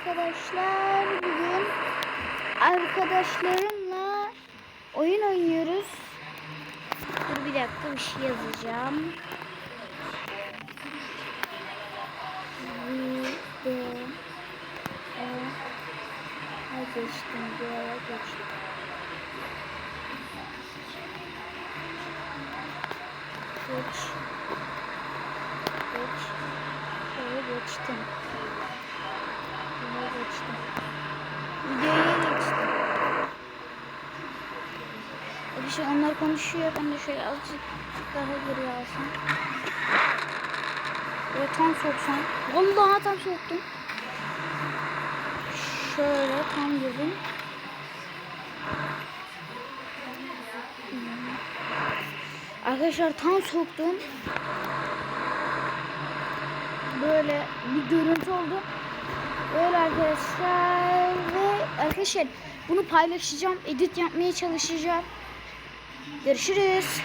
arkadaşlar. Bugün arkadaşlarımla oyun oynuyoruz. Dur bir dakika bir şey yazacağım. Video e, ay geçtim bir ara geçtim. Geç. Geç. Şöyle geçtim. Şöyle geçtim. Videoya geçtim. Bir şey onlar konuşuyor. Ben de şöyle azıcık daha geri alsam. Böyle tam soksam. Vallahi tam soktum. Şöyle tam girdim. Arkadaşlar tam soktum. Böyle bir görüntü oldu. Böyle arkadaşlar ve arkadaşlar bunu paylaşacağım. Edit yapmaya çalışacağım. Görüşürüz.